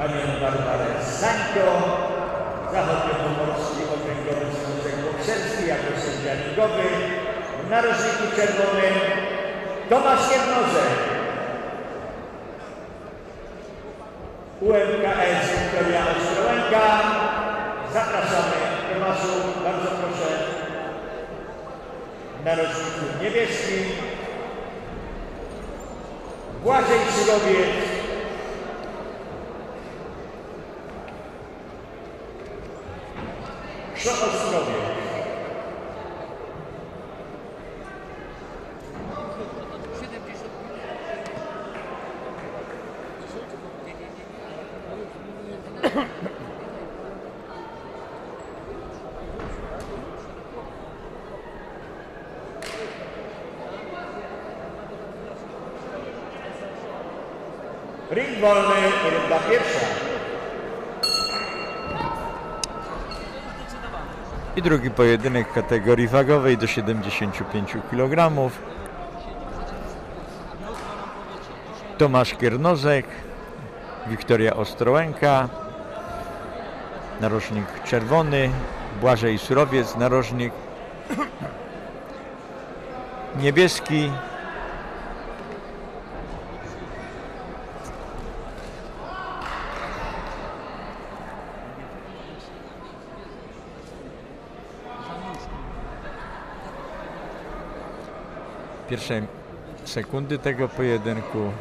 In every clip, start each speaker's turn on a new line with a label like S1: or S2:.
S1: panią Barbarę Sańko, zachodniopomorski okręgowy związek bokserski jako sędzia ligowy, w narożniku czerwonym Tomasz Jednozek, UMKS Wiktoria Ostrołęka. Zapraszamy Tomaszu, bardzo proszę. W narożniku niebieskim Błażej Syrowiec, Ring wolny, pierwsza.
S2: I drugi pojedynek kategorii wagowej do 75 kg. Tomasz Kiernozek, Wiktoria Ostrołęka, narożnik czerwony, Błażej Surowiec, narożnik niebieski, pierwsze sekundy tego pojedynku,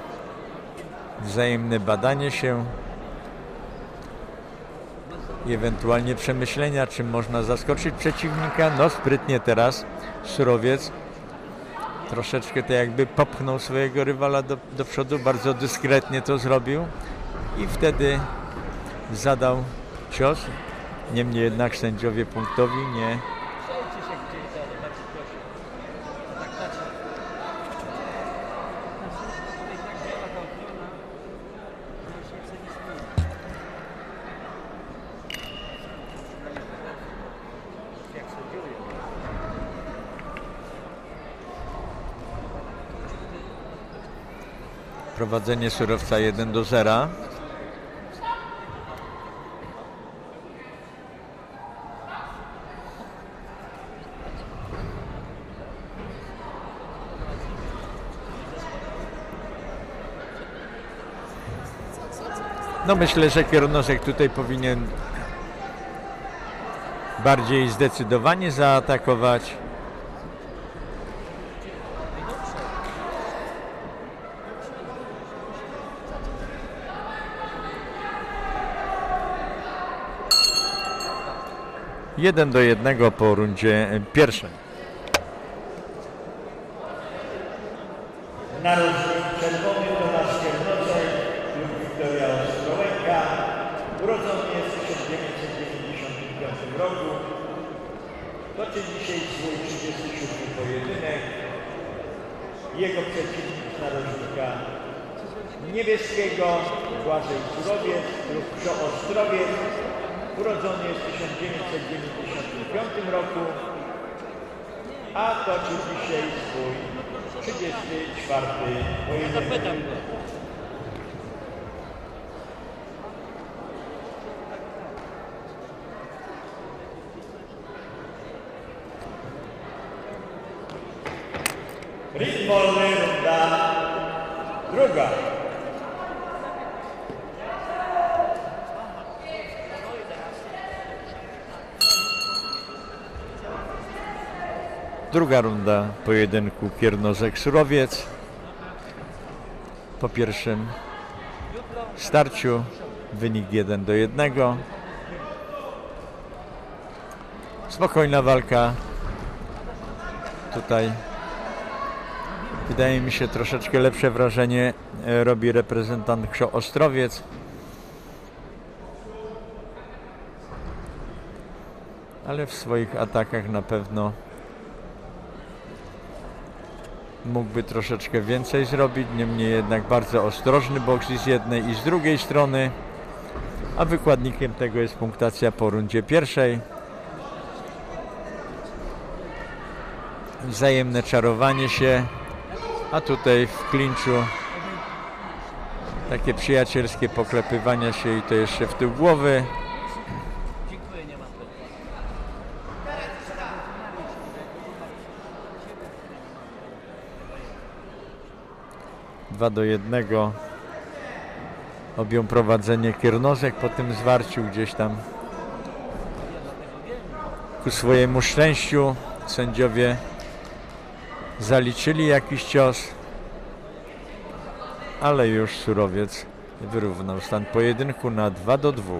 S2: wzajemne badanie się i ewentualnie przemyślenia, czym można zaskoczyć przeciwnika. No sprytnie teraz Surowiec troszeczkę to jakby popchnął swojego rywala do, do przodu, bardzo dyskretnie to zrobił i wtedy zadał cios. Niemniej jednak sędziowie punktowi nie Prowadzenie surowca 1 do 0. No myślę, że Kierunosek tutaj powinien bardziej zdecydowanie zaatakować. Jeden do jednego po rundzie pierwszej.
S1: Narożnik czerwony Tomasz Kiernozek lub Wiktoria. Urodzony jest w 1995 roku. Toczy dzisiaj swój 37 pojedynek. Jego przeciwnik narożnika niebieskiego Błażej Surowiec lub Pio Ostrowiec. Urodzony jest w 1995 roku, a toczy dzisiaj swój 34 pojedynek. Druga
S2: runda pojedynku Kiernozek-Surowiec. Po pierwszym starciu wynik 1 do 1. Spokojna walka. Tutaj wydaje mi się troszeczkę lepsze wrażenie e, robi reprezentant Krzo Ostrowiec. Ale w swoich atakach na pewno mógłby troszeczkę więcej zrobić, niemniej jednak bardzo ostrożny boks z jednej i z drugiej strony, a wykładnikiem tego jest punktacja po rundzie pierwszej. Wzajemne czarowanie się, a tutaj w klinczu Takie przyjacielskie poklepywania się i to jeszcze w tył głowy. Dwa do jednego. Objął prowadzenie Kiernosek po tym zwarciu gdzieś tam. Ku swojemu szczęściu sędziowie zaliczyli jakiś cios, ale już Surowiec wyrównał stan pojedynku na 2 do 2.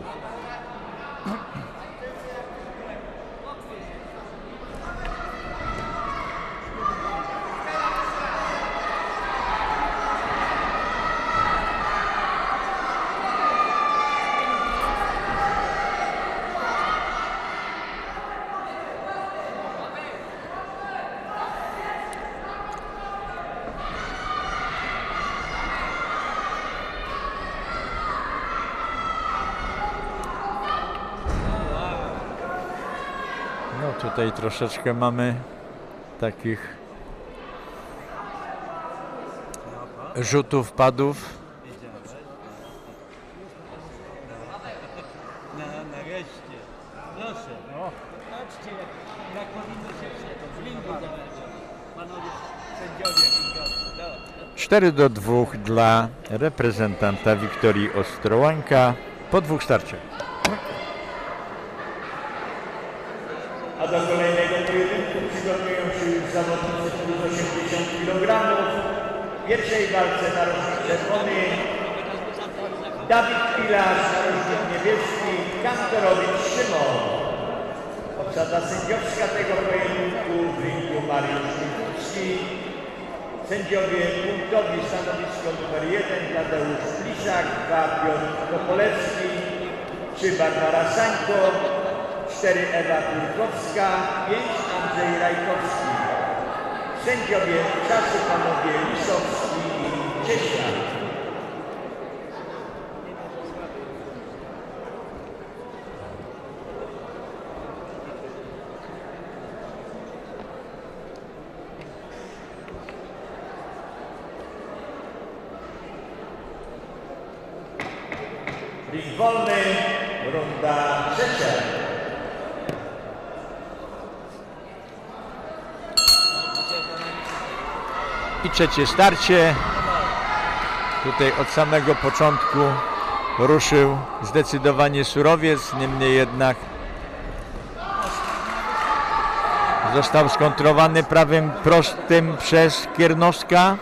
S2: tutaj troszeczkę mamy takich rzutów, padów. 4 do 2 dla reprezentanta Wiktorii Ostrołęka. Po dwóch starciach.
S1: Do kolejnego pojedynku przygotują się już zawodnicy plus 80 kg. W pierwszej walce narożnik czerwony, Dawid Pilarz, narożnik niebieski, Kantorowicz Szymon. Obsada sędziowska tego pojedynku w ringu Mariusz Mikucki. Sędziowie punktowi stanowisko numer 1 Tadeusz Plisak, 2 Piotr Kopolewski, 3 Barbara Sańko, 4 Ewa Turkowska, 5 Andrzej Rajkowski. Sędziowie czasy panowie Lisowski i Cieśla. Ring wolny, runda trzecia.
S2: I trzecie starcie. Tutaj od samego początku ruszył zdecydowanie surowiec, niemniej jednak został skontrowany prawym prostym przez Kiernowska.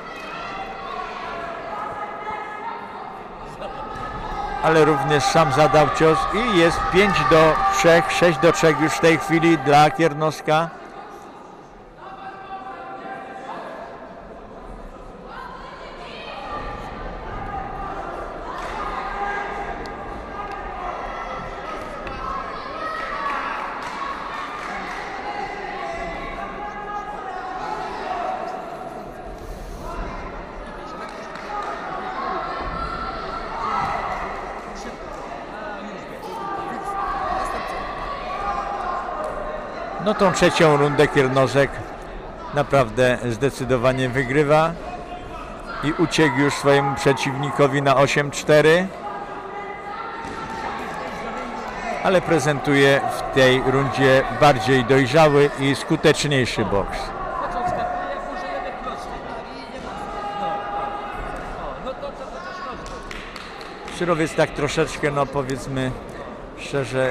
S2: Ale również sam zadał cios i jest 5 do 3, 6 do 3 już w tej chwili dla Kiernowska. No tą trzecią rundę Kiernozek naprawdę zdecydowanie wygrywa i uciekł już swojemu przeciwnikowi na 8-4 ale prezentuje w tej rundzie bardziej dojrzały i skuteczniejszy boks. Syrowiec tak troszeczkę, no powiedzmy szczerze,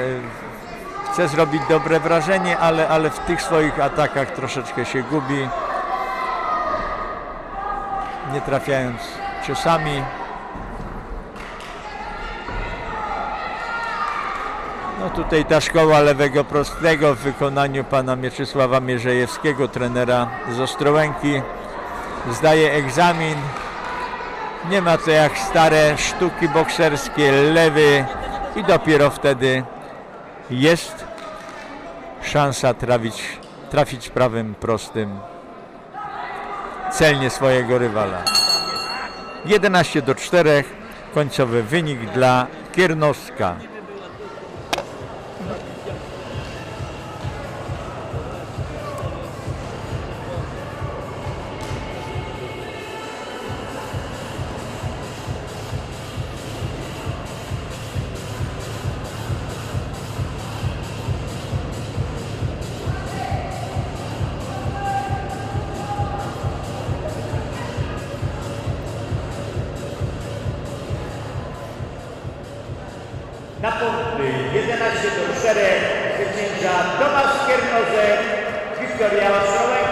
S2: chce zrobić dobre wrażenie, ale, ale w tych swoich atakach troszeczkę się gubi. Nie trafiając ciosami. No tutaj ta szkoła lewego prostego w wykonaniu pana Mieczysława Mierzejewskiego, trenera z Ostrołęki. Zdaje egzamin. Nie ma to jak stare sztuki bokserskie, lewy i dopiero wtedy jest szansa trafić, trafić prawym prostym celnie swojego rywala. 11 do 4 końcowy wynik dla Kiernowska. Na punkty 11 do 4 zwycięża Tomasz Kiernozer z Wiktoria Ostrołęka.